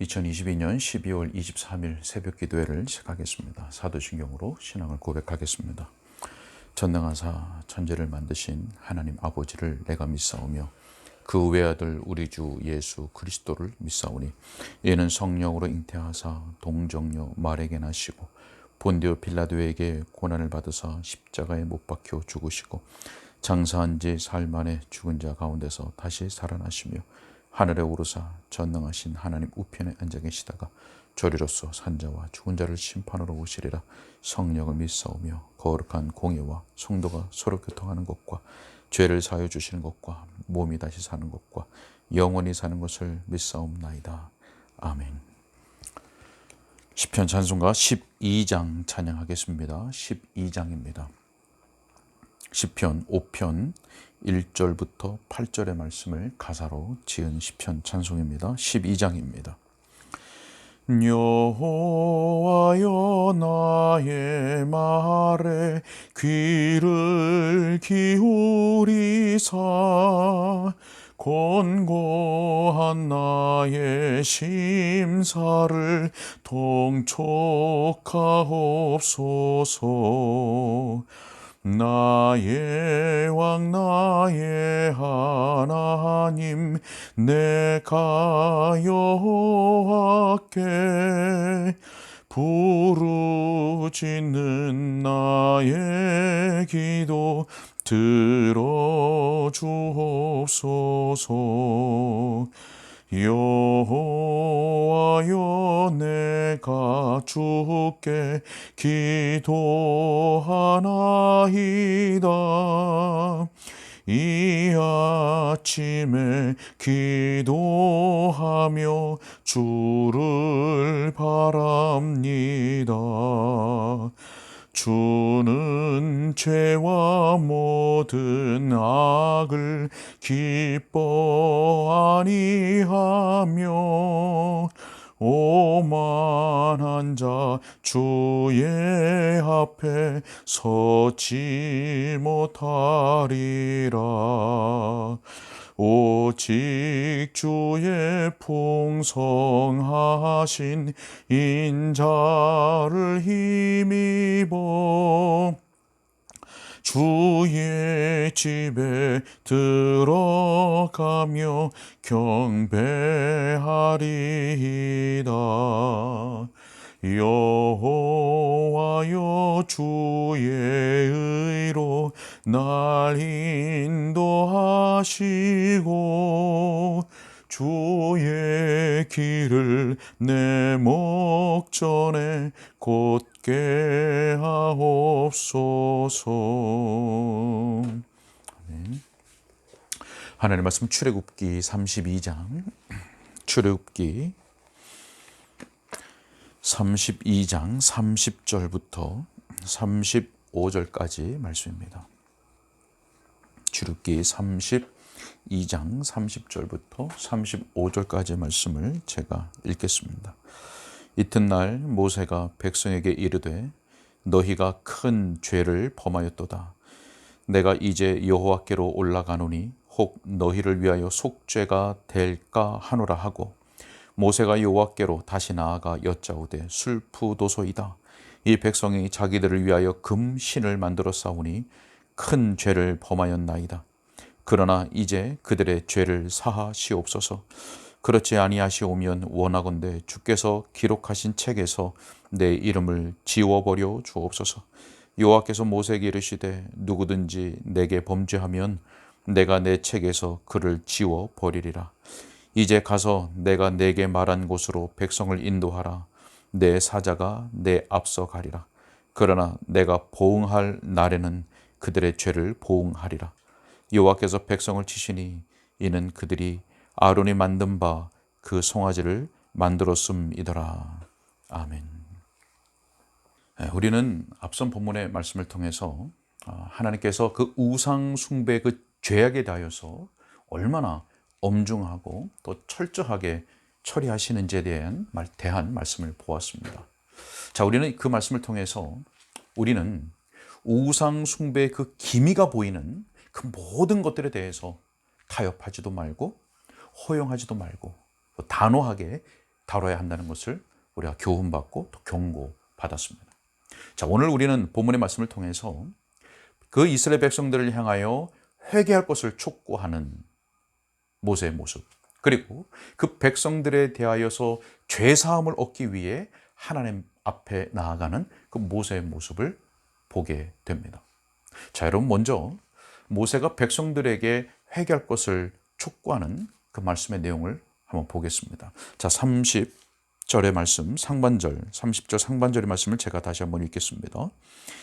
2022년 12월 23일 새벽 기도회를 시작하겠습니다. 사도신경으로 신앙을 고백하겠습니다. 전능하사 천지를 만드신 하나님 아버지를 내가 믿사오며 그 외아들 우리 주 예수 그리스도를 믿사오니 이는 성령으로 잉태하사 동정녀 말에게 나시고 본디오 빌라도에게 고난을 받으사 십자가에 못 박혀 죽으시고 장사한 지 사흘 만에 죽은 자 가운데서 다시 살아나시며 하늘에 오르사 전능하신 하나님 우편에 앉아 계시다가 저리로서 산자와 죽은 자를 심판으로 오시리라 성령을 믿사오며 거룩한 공예와 성도가 서로 교통하는 것과 죄를 사여 주시는 것과 몸이 다시 사는 것과 영원히 사는 것을 믿사옵나이다. 아멘. 시편 찬송가 12장 찬양하겠습니다. 12장입니다. 시편 5편 1절부터 8절의 말씀을 가사로 지은 시편 찬송입니다. 12장입니다. 여호와여 나의 말에 귀를 기울이사 곤고한 나의 심사를 통촉하옵소서 나의 왕 나의 하나님 내가 여호와께 부르짖는 나의 기도 들어주옵소서 여호와여 내가 주께 기도하나이다 이 아침에 기도하며 주를 바랍니다. 주는 죄와 모든 악을 기뻐 아니하며 오만한 자 주의 앞에 서지 못하리라. 오직 주의 풍성하신 인자를 힘입어 주의 집에 들어가며 경배하리이다. 여호와여 주의 의로 날 인도하시고 주의 길을 내 목전에 곧게 하옵소서. 하나님 말씀 출애굽기 32장 출애굽기 32장 30절부터 35절까지 말씀입니다. 출애굽기 32장 30절부터 35절까지 말씀을 제가 읽겠습니다. 이튿날 모세가 백성에게 이르되 너희가 큰 죄를 범하였도다. 내가 이제 여호와께로 올라가노니 혹 너희를 위하여 속죄가 될까 하노라 하고 모세가 여호와께로 다시 나아가 여짜오되 슬프도소이다. 이 백성이 자기들을 위하여 금신을 만들어 싸우니 큰 죄를 범하였나이다. 그러나 이제 그들의 죄를 사하시옵소서. 그렇지 아니하시오면 원하건대 주께서 기록하신 책에서 내 이름을 지워버려 주옵소서. 여호와께서 모세에게 이르시되 누구든지 내게 범죄하면 내가 내 책에서 그를 지워 버리리라. 이제 가서 내가 내게 말한 곳으로 백성을 인도하라. 내 사자가 내 앞서 가리라. 그러나 내가 보응할 날에는 그들의 죄를 보응하리라. 여호와께서 백성을 치시니 이는 그들이 아론이 만든 바 그 송아지를 만들었음이더라. 아멘. 우리는 앞선 본문의 말씀을 통해서 하나님께서 그 우상 숭배 그 죄악에 대하여서 얼마나 엄중하고 또 철저하게 처리하시는지에 대한 말, 대한 말씀을 보았습니다. 자, 우리는 그 말씀을 통해서 우리는 우상 숭배의 그 기미가 보이는 그 모든 것들에 대해서 타협하지도 말고 허용하지도 말고 단호하게 다뤄야 한다는 것을 우리가 교훈받고 또 경고받았습니다. 자, 오늘 우리는 본문의 말씀을 통해서 그 이스라엘 백성들을 향하여 회개할 것을 촉구하는 모세의 모습, 그리고 그 백성들에 대하여서 죄 사함을 얻기 위해 하나님 앞에 나아가는 그 모세의 모습을 보게 됩니다. 자, 여러분 먼저 모세가 백성들에게 회개할 것을 촉구하는 그 말씀의 내용을 한번 보겠습니다. 자, 30절의 말씀, 상반절, 30절 상반절의 말씀을 제가 다시 한번 읽겠습니다.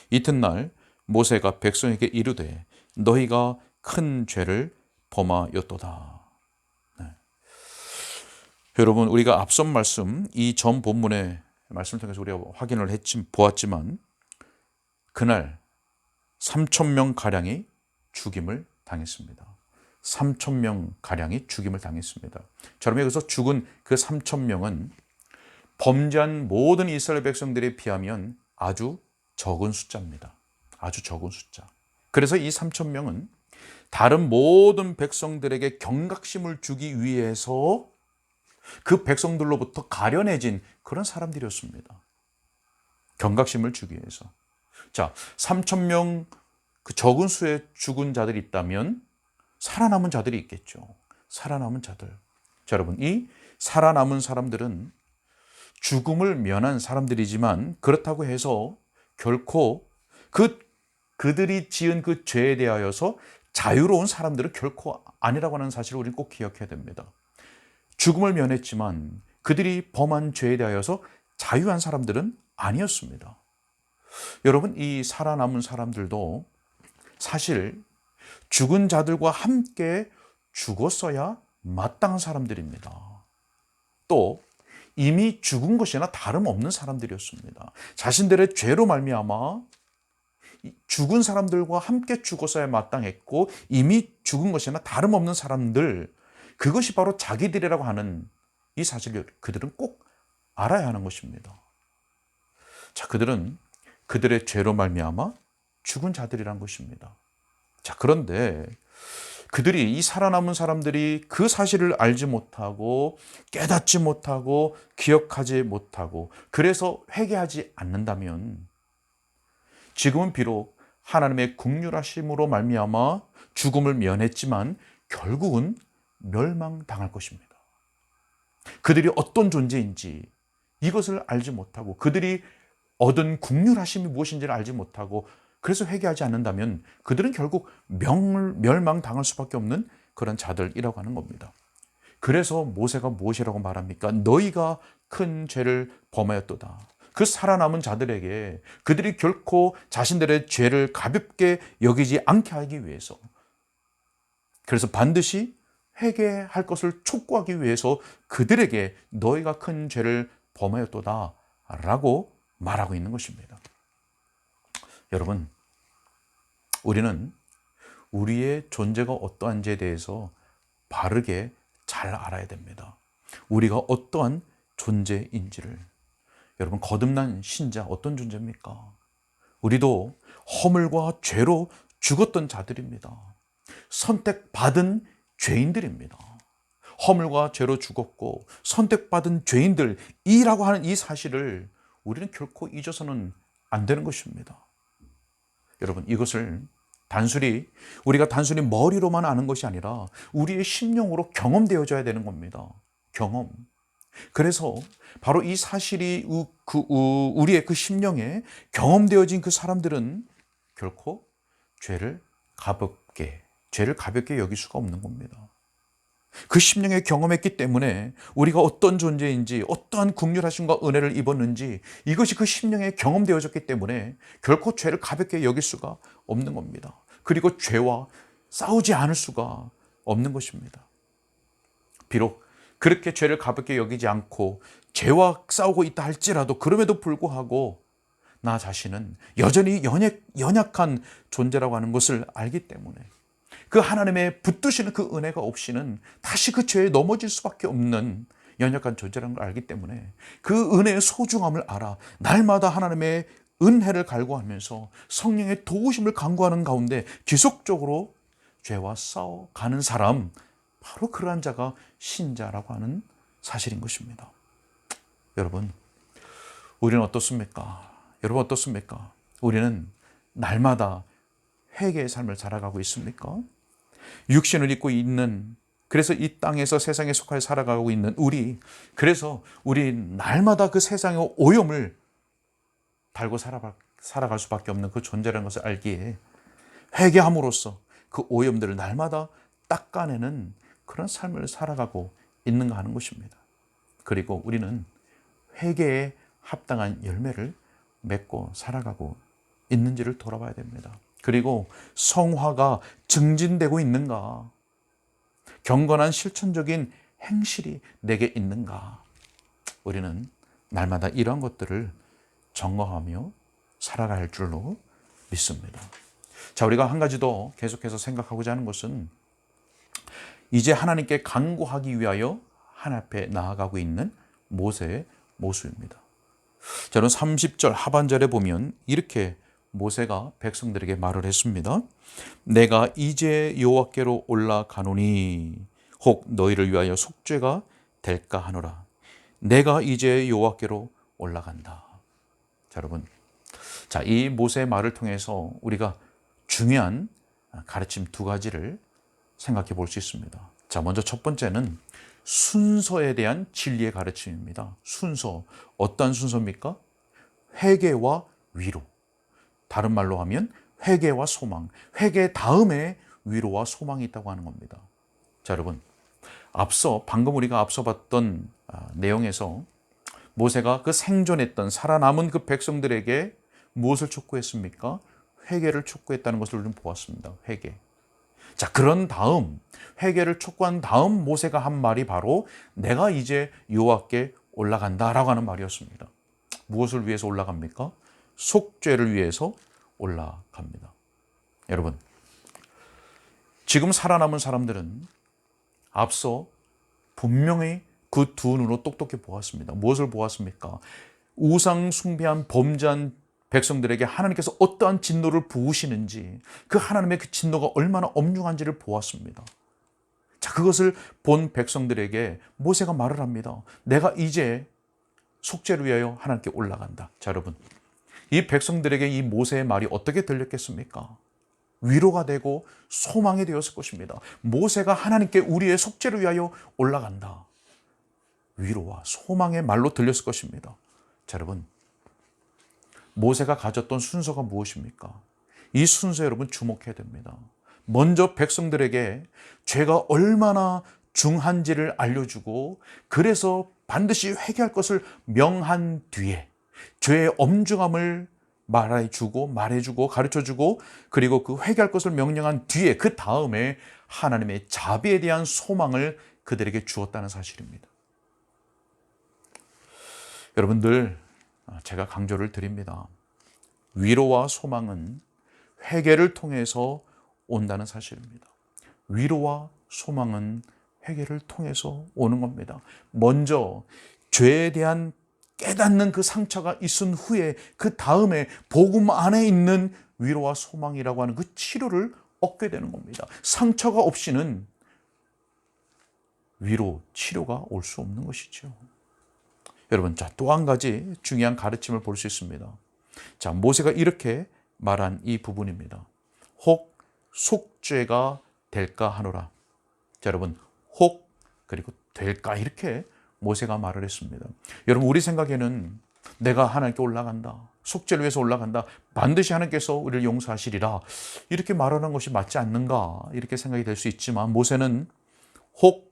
이튿날 모세가 백성에게 이르되 너희가 큰 죄를 범하였도다. 네. 여러분 우리가 앞선 말씀 이 전 본문의 말씀을 통해서 우리가 확인을 했지 보았지만 그날 3천 명 가량이 죽임을 당했습니다. 3천 명 가량이 죽임을 당했습니다. 자, 그러면 여기서 죽은 그 3천 명은 범죄한 모든 이스라엘 백성들에 비하면 아주 적은 숫자입니다. 아주 적은 숫자. 그래서 이 3천 명은 다른 모든 백성들에게 경각심을 주기 위해서 그 백성들로부터 가려내진 그런 사람들이었습니다. 경각심을 주기 위해서. 자, 3천 명 그 적은 수의 죽은 자들이 있다면 살아남은 자들이 있겠죠. 살아남은 자들. 자, 여러분, 이 살아남은 사람들은 죽음을 면한 사람들이지만 그렇다고 해서 결코 그 그들이 지은 그 죄에 대하여서 자유로운 사람들은 결코 아니라고 하는 사실을 우리는 꼭 기억해야 됩니다. 죽음을 면했지만 그들이 범한 죄에 대하여서 자유한 사람들은 아니었습니다. 여러분, 이 살아남은 사람들도 사실 죽은 자들과 함께 죽었어야 마땅한 사람들입니다. 또 이미 죽은 것이나 다름없는 사람들이었습니다. 자신들의 죄로 말미암아 죽은 사람들과 함께 죽었어야 마땅했고 이미 죽은 것이나 다름없는 사람들 그것이 바로 자기들이라고 하는 이 사실을 그들은 꼭 알아야 하는 것입니다. 자, 그들은 그들의 죄로 말미암아 죽은 자들이란 것입니다. 자, 그런데 그들이 이 살아남은 사람들이 그 사실을 알지 못하고 깨닫지 못하고 기억하지 못하고 그래서 회개하지 않는다면 지금은 비록 하나님의 국률하심으로 말미암아 죽음을 면했지만 결국은 멸망당할 것입니다. 그들이 어떤 존재인지 이것을 알지 못하고 그들이 얻은 국률하심이 무엇인지를 알지 못하고 그래서 회개하지 않는다면 그들은 결국 명, 멸망당할 수밖에 없는 그런 자들이라고 하는 겁니다. 그래서 모세가 무엇이라고 말합니까? 너희가 큰 죄를 범하였도다. 그 살아남은 자들에게 그들이 결코 자신들의 죄를 가볍게 여기지 않게 하기 위해서 그래서 반드시 회개할 것을 촉구하기 위해서 그들에게 너희가 큰 죄를 범하였도다 라고 말하고 있는 것입니다. 여러분, 우리는 우리의 존재가 어떠한지에 대해서 바르게 잘 알아야 됩니다. 우리가 어떠한 존재인지를. 여러분, 거듭난 신자 어떤 존재입니까? 우리도 허물과 죄로 죽었던 자들입니다. 선택받은 죄인들입니다. 허물과 죄로 죽었고 선택받은 죄인들이라고 하는 이 사실을 우리는 결코 잊어서는 안 되는 것입니다. 여러분, 이것을 단순히 우리가 단순히 머리로만 아는 것이 아니라 우리의 심령으로 경험되어져야 되는 겁니다. 경험. 그래서 바로 이 사실이 그, 우리의 그 심령에 경험되어진 그 사람들은 결코 죄를 가볍게, 죄를 가볍게 여길 수가 없는 겁니다. 그 심령에 경험했기 때문에 우리가 어떤 존재인지 어떠한 국률하심과 은혜를 입었는지 이것이 그 심령에 경험되어졌기 때문에 결코 죄를 가볍게 여길 수가 없는 겁니다. 그리고 죄와 싸우지 않을 수가 없는 것입니다. 비록 그렇게 죄를 가볍게 여기지 않고 죄와 싸우고 있다 할지라도 그럼에도 불구하고 나 자신은 여전히 연약, 연약한 존재라고 하는 것을 알기 때문에 그 하나님의 붙드시는 그 은혜가 없이는 다시 그 죄에 넘어질 수밖에 없는 연약한 존재라는 걸 알기 때문에 그 은혜의 소중함을 알아 날마다 하나님의 은혜를 갈구하면서 성령의 도우심을 간구하는 가운데 지속적으로 죄와 싸워가는 사람 바로 그러한 자가 신자라고 하는 사실인 것입니다. 여러분, 우리는 어떻습니까? 여러분 어떻습니까? 우리는 날마다 회개의 삶을 살아가고 있습니까? 육신을 입고 있는 그래서 이 땅에서 세상에 속하여 살아가고 있는 우리 그래서 우리 날마다 그 세상의 오염을 달고 살아, 살아갈 수밖에 없는 그 존재라는 것을 알기에 회개함으로써 그 오염들을 날마다 닦아내는 그런 삶을 살아가고 있는가 하는 것입니다. 그리고 우리는 회개에 합당한 열매를 맺고 살아가고 있는지를 돌아봐야 됩니다. 그리고 성화가 증진되고 있는가? 경건한 실천적인 행실이 내게 있는가? 우리는 날마다 이러한 것들을 점검하며 살아갈 줄로 믿습니다. 자, 우리가 한 가지 더 계속해서 생각하고자 하는 것은 이제 하나님께 간구하기 위하여 하나님 앞에 나아가고 있는 모세의 모습입니다. 저는 30절 하반절에 보면 이렇게 모세가 백성들에게 말을 했습니다. 내가 이제 여호와께로 올라가노니 혹 너희를 위하여 속죄가 될까 하노라. 내가 이제 여호와께로 올라간다. 자, 여러분. 자, 이 모세의 말을 통해서 우리가 중요한 가르침 두 가지를 생각해 볼 수 있습니다. 자, 먼저 첫 번째는 순서에 대한 진리의 가르침입니다. 순서. 어떤 순서입니까? 회개와 위로. 다른 말로 하면 회개와 소망. 회개 다음에 위로와 소망이 있다고 하는 겁니다. 자, 여러분. 앞서 방금 우리가 앞서 봤던 아, 내용에서 모세가 그 생존했던 살아남은 그 백성들에게 무엇을 촉구했습니까? 회개를 촉구했다는 것을 우리는 보았습니다. 회개. 자, 그런 다음 회개를 촉구한 다음 모세가 한 말이 바로 내가 이제 여호와께 올라간다라고 하는 말이었습니다. 무엇을 위해서 올라갑니까? 속죄를 위해서 올라갑니다. 여러분, 지금 살아남은 사람들은 앞서 분명히 그 두 눈으로 똑똑히 보았습니다. 무엇을 보았습니까? 우상 숭배한 범죄한 백성들에게 하나님께서 어떠한 진노를 부으시는지 그 하나님의 그 진노가 얼마나 엄중한지를 보았습니다. 자, 그것을 본 백성들에게 모세가 말을 합니다. 내가 이제 속죄를 위하여 하나님께 올라간다. 자, 여러분. 이 백성들에게 이 모세의 말이 어떻게 들렸겠습니까? 위로가 되고 소망이 되었을 것입니다. 모세가 하나님께 우리의 속죄를 위하여 올라간다. 위로와 소망의 말로 들렸을 것입니다. 자, 여러분. 모세가 가졌던 순서가 무엇입니까? 이 순서 여러분 주목해야 됩니다. 먼저 백성들에게 죄가 얼마나 중한지를 알려주고 그래서 반드시 회개할 것을 명한 뒤에 죄의 엄중함을 말해주고 말해주고 가르쳐주고 그리고 그 회개할 것을 명령한 뒤에 그 다음에 하나님의 자비에 대한 소망을 그들에게 주었다는 사실입니다. 여러분들 제가 강조를 드립니다. 위로와 소망은 회개를 통해서 온다는 사실입니다. 위로와 소망은 회개를 통해서 오는 겁니다. 먼저 죄에 대한 깨닫는 그 상처가 있은 후에 그 다음에 복음 안에 있는 위로와 소망이라고 하는 그 치료를 얻게 되는 겁니다. 상처가 없이는 위로, 치료가 올 수 없는 것이죠. 여러분, 자, 또 한 가지 중요한 가르침을 볼 수 있습니다. 자, 모세가 이렇게 말한 이 부분입니다. 혹 속죄가 될까 하노라. 자, 여러분, 혹 그리고 될까 이렇게 모세가 말을 했습니다. 여러분, 우리 생각에는 내가 하나님께 올라간다. 속죄를 위해서 올라간다. 반드시 하나님께서 우리를 용서하시리라. 이렇게 말하는 것이 맞지 않는가? 이렇게 생각이 될 수 있지만 모세는 혹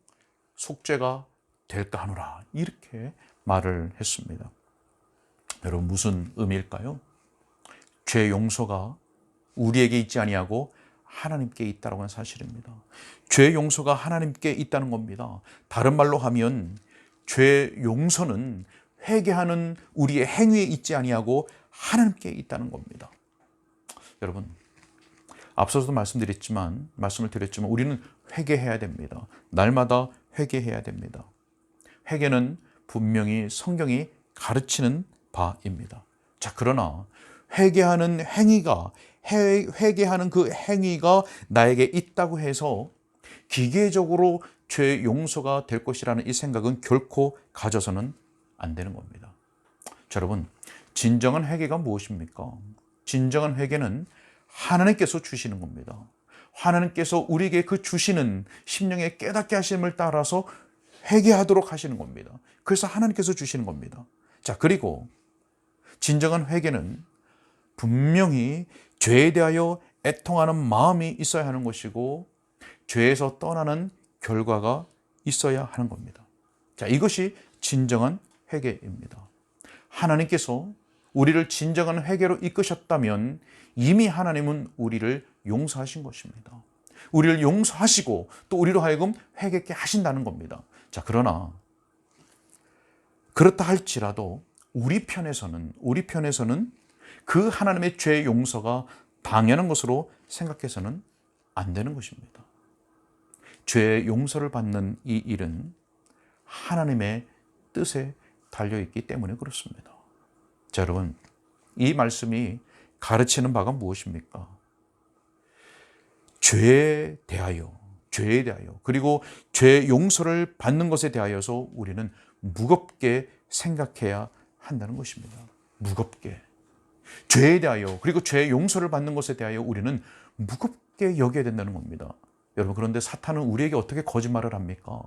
속죄가 될까 하노라. 이렇게 말을 했습니다. 여러분 무슨 의미일까요? 죄 용서가 우리에게 있지 아니하고 하나님께 있다라고 하는 사실입니다. 죄 용서가 하나님께 있다는 겁니다. 다른 말로 하면 죄 용서는 회개하는 우리의 행위에 있지 아니하고 하나님께 있다는 겁니다. 여러분 앞서서도 말씀드렸지만 말씀을 드렸지만 우리는 회개해야 됩니다. 날마다 회개해야 됩니다. 회개는 분명히 성경이 가르치는 바입니다. 자, 그러나 회개하는 행위가 회개하는 그 행위가 나에게 있다고 해서 기계적으로 죄 용서가 될 것이라는 이 생각은 결코 가져서는 안 되는 겁니다. 자, 여러분, 진정한 회개가 무엇입니까? 진정한 회개는 하나님께서 주시는 겁니다. 하나님께서 우리에게 그 주시는 심령의 깨닫게 하심을 따라서 회개하도록 하시는 겁니다. 그래서 하나님께서 주시는 겁니다. 자, 그리고 진정한 회개는 분명히 죄에 대하여 애통하는 마음이 있어야 하는 것이고 죄에서 떠나는 결과가 있어야 하는 겁니다. 자, 이것이 진정한 회개입니다. 하나님께서 우리를 진정한 회개로 이끄셨다면 이미 하나님은 우리를 용서하신 것입니다. 우리를 용서하시고 또 우리로 하여금 회개케 하신다는 겁니다. 자, 그러나 그렇다 할지라도 우리 편에서는 우리 편에서는 그 하나님의 죄 용서가 당연한 것으로 생각해서는 안 되는 것입니다. 죄 용서를 받는 이 일은 하나님의 뜻에 달려 있기 때문에 그렇습니다. 자, 여러분, 이 말씀이 가르치는 바가 무엇입니까? 죄에 대하여, 죄에 대하여, 그리고 죄 용서를 받는 것에 대하여서 우리는 무겁게 생각해야 한다는 것입니다. 무겁게. 죄에 대하여, 그리고 죄 용서를 받는 것에 대하여 우리는 무겁게 여겨야 된다는 겁니다. 여러분, 그런데 사탄은 우리에게 어떻게 거짓말을 합니까?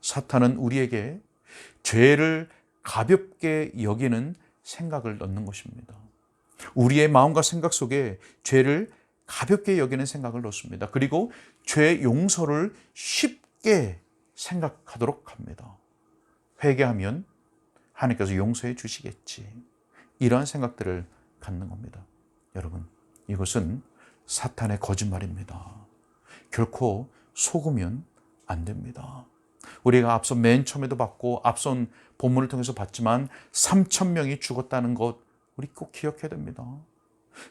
사탄은 우리에게 죄를 가볍게 여기는 생각을 넣는 것입니다. 우리의 마음과 생각 속에 죄를 가볍게 여기는 생각을 넣습니다. 그리고 죄 용서를 쉽게 생각하도록 합니다. 회개하면 하나님께서 용서해 주시겠지. 이러한 생각들을 갖는 겁니다. 여러분, 이것은 사탄의 거짓말입니다. 결코 속으면 안 됩니다. 우리가 앞서 맨 처음에도 봤고 앞선 본문을 통해서 봤지만 3천 명이 죽었다는 것 우리 꼭 기억해야 됩니다.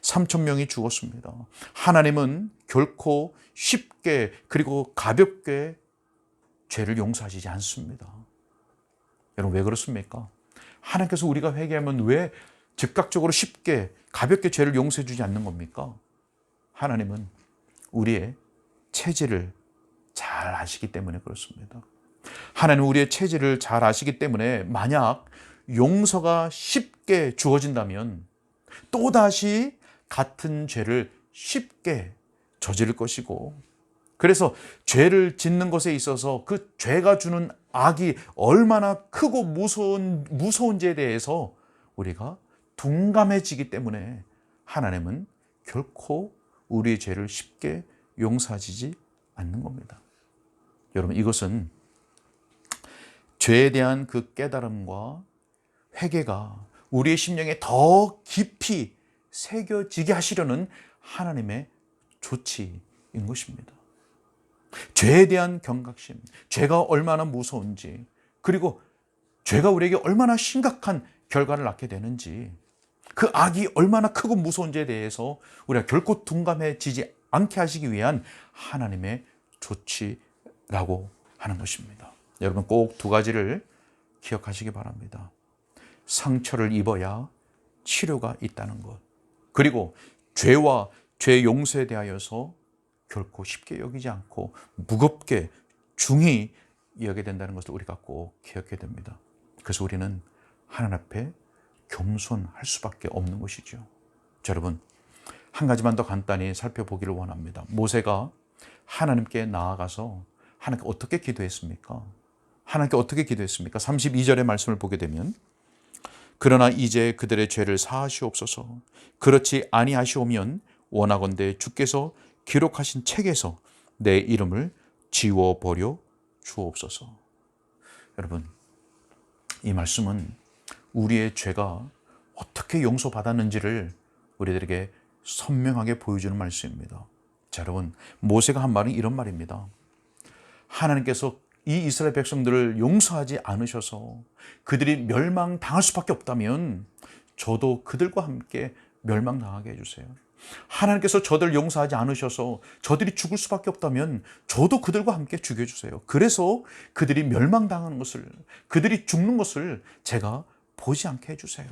3천 명이 죽었습니다. 하나님은 결코 쉽게 그리고 가볍게 죄를 용서하시지 않습니다. 여러분 왜 그렇습니까? 하나님께서 우리가 회개하면 왜 즉각적으로 쉽게 가볍게 죄를 용서해 주지 않는 겁니까? 하나님은 우리의 체질을 잘 아시기 때문에 그렇습니다. 하나님 우리의 체질을 잘 아시기 때문에 만약 용서가 쉽게 주어진다면 또다시 같은 죄를 쉽게 저지를 것이고 그래서 죄를 짓는 것에 있어서 그 죄가 주는 악이 얼마나 크고 무서운 무서운지에 대해서 우리가 둔감해지기 때문에 하나님은 결코 우리의 죄를 쉽게 용서하지 않는 겁니다. 여러분 이것은 죄에 대한 그 깨달음과 회개가 우리의 심령에 더 깊이 새겨지게 하시려는 하나님의 조치인 것입니다. 죄에 대한 경각심, 죄가 얼마나 무서운지, 그리고 죄가 우리에게 얼마나 심각한 결과를 낳게 되는지, 그 악이 얼마나 크고 무서운지에 대해서 우리가 결코 둔감해지지 않게 하시기 위한 하나님의 조치라고 하는 것입니다. 여러분 꼭 두 가지를 기억하시기 바랍니다. 상처를 입어야 치료가 있다는 것. 그리고 죄와 죄 용서에 대하여서 결코 쉽게 여기지 않고 무겁게 중히 여기게 된다는 것을 우리가 꼭 기억해야 됩니다. 그래서 우리는 하나님 앞에 겸손할 수밖에 없는 것이죠. 자, 여러분, 한 가지만 더 간단히 살펴보기를 원합니다. 모세가 하나님께 나아가서 하나님께 어떻게 기도했습니까? 하나님께 어떻게 기도했습니까? 32절의 말씀을 보게 되면 그러나 이제 그들의 죄를 사하시옵소서. 그렇지 아니하시오면 원하건대 주께서 기록하신 책에서 내 이름을 지워 버려 주옵소서. 여러분, 이 말씀은 우리의 죄가 어떻게 용서받았는지를 우리들에게 선명하게 보여주는 말씀입니다. 자, 여러분, 모세가 한 말은 이런 말입니다. 하나님께서 이 이스라엘 백성들을 용서하지 않으셔서 그들이 멸망당할 수밖에 없다면 저도 그들과 함께 멸망당하게 해주세요. 하나님께서 저들 용서하지 않으셔서 저들이 죽을 수밖에 없다면 저도 그들과 함께 죽여주세요. 그래서 그들이 멸망당하는 것을, 그들이 죽는 것을 제가 보지 않게 해주세요.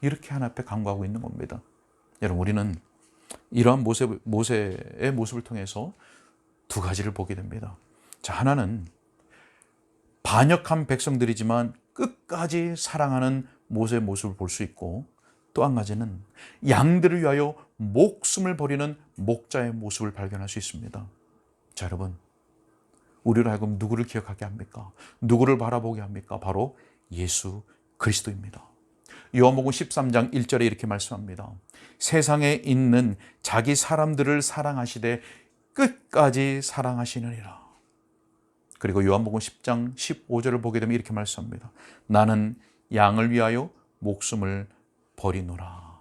이렇게 하나 앞에 간구하고 있는 겁니다. 여러분, 우리는 이러한 모세, 모세의 모습을 통해서 두 가지를 보게 됩니다. 자, 하나는 반역한 백성들이지만 끝까지 사랑하는 모세의 모습을 볼 수 있고 또 한 가지는 양들을 위하여 목숨을 버리는 목자의 모습을 발견할 수 있습니다. 자, 여러분. 우리를 하여금 누구를 기억하게 합니까? 누구를 바라보게 합니까? 바로 예수 그리스도입니다. 요한복음 13장 1절에 이렇게 말씀합니다. 세상에 있는 자기 사람들을 사랑하시되 끝까지 사랑하시느니라. 그리고 요한복음 10장 15절을 보게 되면 이렇게 말씀합니다. 나는 양을 위하여 목숨을 버리노라.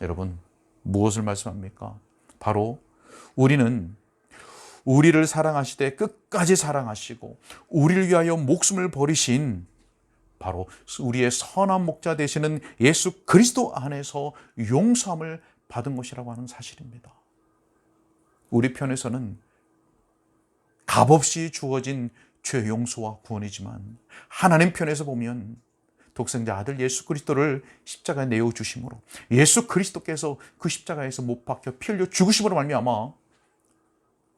여러분, 무엇을 말씀합니까? 바로 우리는 우리를 사랑하시되 끝까지 사랑하시고 우리를 위하여 목숨을 버리신 바로 우리의 선한 목자 되시는 예수 그리스도 안에서 용서함을 받은 것이라고 하는 사실입니다. 우리 편에서는 값없이 주어진 죄 용서와 구원이지만 하나님 편에서 보면 독생자 아들 예수 그리스도를 십자가에 내어 주심으로 예수 그리스도께서 그 십자가에서 못 박혀 피 흘려 죽으심으로 말미암아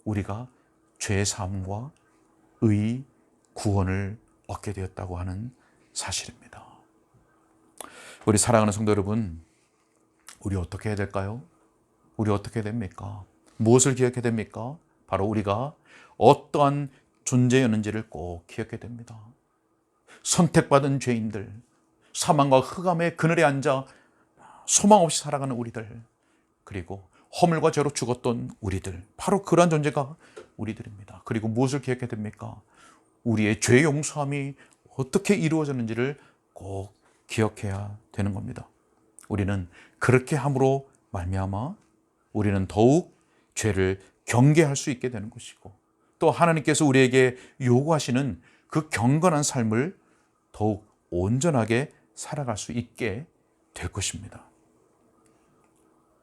우리가 죄 사함과 의 구원을 얻게 되었다고 하는 사실입니다. 우리 사랑하는 성도 여러분, 우리 어떻게 해야 될까요? 우리 어떻게 됩니까? 무엇을 기억해야 됩니까? 바로 우리가 어떠한 존재였는지를 꼭 기억해야 됩니다. 선택받은 죄인들, 사망과 흑암의 그늘에 앉아 소망 없이 살아가는 우리들, 그리고 허물과 죄로 죽었던 우리들, 바로 그러한 존재가 우리들입니다. 그리고 무엇을 기억해야 됩니까? 우리의 죄 용서함이 어떻게 이루어졌는지를 꼭 기억해야 되는 겁니다. 우리는 그렇게 함으로 말미암아 우리는 더욱 죄를 경계할 수 있게 되는 것이고 또 하나님께서 우리에게 요구하시는 그 경건한 삶을 더욱 온전하게 살아갈 수 있게 될 것입니다.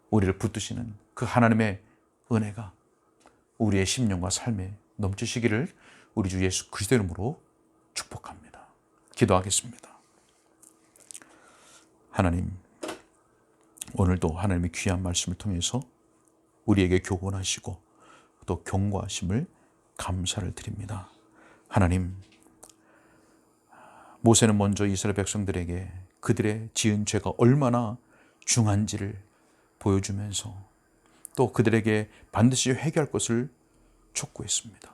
우리를 붙드시는 그 하나님의 은혜가 우리의 심령과 삶에 넘치시기를 우리 주 예수 그리스도 이름으로 축복합니다. 기도하겠습니다. 하나님, 오늘도 하나님의 귀한 말씀을 통해서 우리에게 교훈하시고 또 경고하심을 감사를 드립니다. 하나님, 모세는 먼저 이스라엘 백성들에게 그들의 지은 죄가 얼마나 중한지를 보여주면서 또 그들에게 반드시 회개할 것을 촉구했습니다.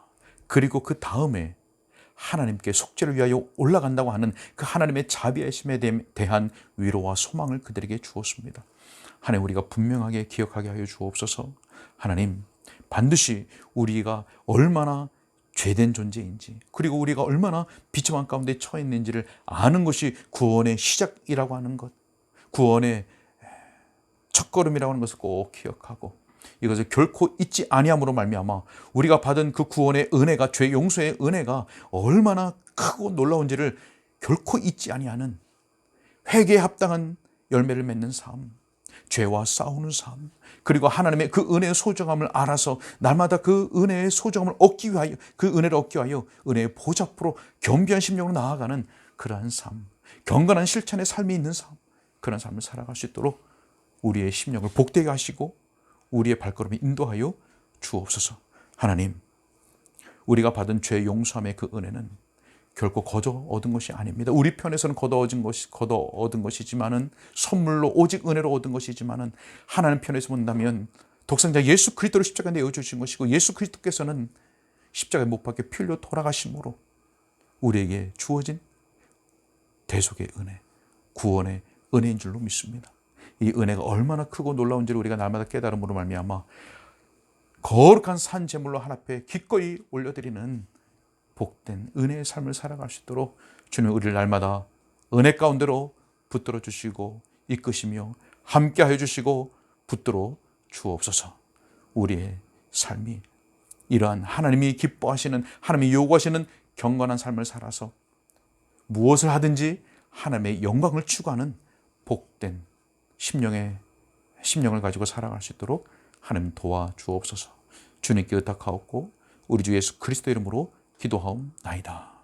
그리고 그 다음에 하나님께 속죄를 위하여 올라간다고 하는 그 하나님의 자비하심에 대한 위로와 소망을 그들에게 주었습니다. 하나님 우리가 분명하게 기억하게 하여 주옵소서. 하나님 반드시 우리가 얼마나 죄된 존재인지 그리고 우리가 얼마나 비참한 가운데 처해 있는지를 아는 것이 구원의 시작이라고 하는 것. 구원의 첫걸음이라고 하는 것을 꼭 기억하고 이것을 결코 잊지 아니함으로 말미암아 우리가 받은 그 구원의 은혜가 죄 용서의 은혜가 얼마나 크고 놀라운지를 결코 잊지 아니하는 회개에 합당한 열매를 맺는 삶, 죄와 싸우는 삶, 그리고 하나님의 그 은혜의 소중함을 알아서 날마다 그 은혜의 소중함을 얻기 위하여 그 은혜를 얻기 위하여 은혜의 보좌 앞으로 겸비한 심령으로 나아가는 그러한 삶, 경건한 실천의 삶이 있는 삶, 그런 삶을 살아갈 수 있도록 우리의 심령을 복되게 하시고 우리의 발걸음을 인도하여 주옵소서. 하나님, 우리가 받은 죄 용서함의 그 은혜는 결코 거저 얻은 것이 아닙니다. 우리 편에서는 거저 얻은 것이 거저 얻은 것이지만은 선물로 오직 은혜로 얻은 것이지만은 하나님 편에서 본다면 독생자 예수 그리스도를 십자가에 내어 주신 것이고 예수 그리스도께서는 십자가에 못 박혀 피 흘려 돌아가심으로 우리에게 주어진 대속의 은혜, 구원의 은혜인 줄로 믿습니다. 이 은혜가 얼마나 크고 놀라운지를 우리가 날마다 깨달음으로 말미암아 거룩한 산 제물로 하나 앞에 기꺼이 올려드리는 복된 은혜의 삶을 살아갈 수 있도록 주님 우리를 날마다 은혜 가운데로 붙들어 주시고 이끄시며 함께 하여 주시고 붙들어 주옵소서. 우리의 삶이 이러한 하나님이 기뻐하시는 하나님이 요구하시는 경건한 삶을 살아서 무엇을 하든지 하나님의 영광을 추구하는 복된 심령의 심령을 가지고 살아갈 수 있도록 하나님 도와 주옵소서. 주님께 의탁하옵고 우리 주 예수 그리스도 이름으로 기도하옵나이다.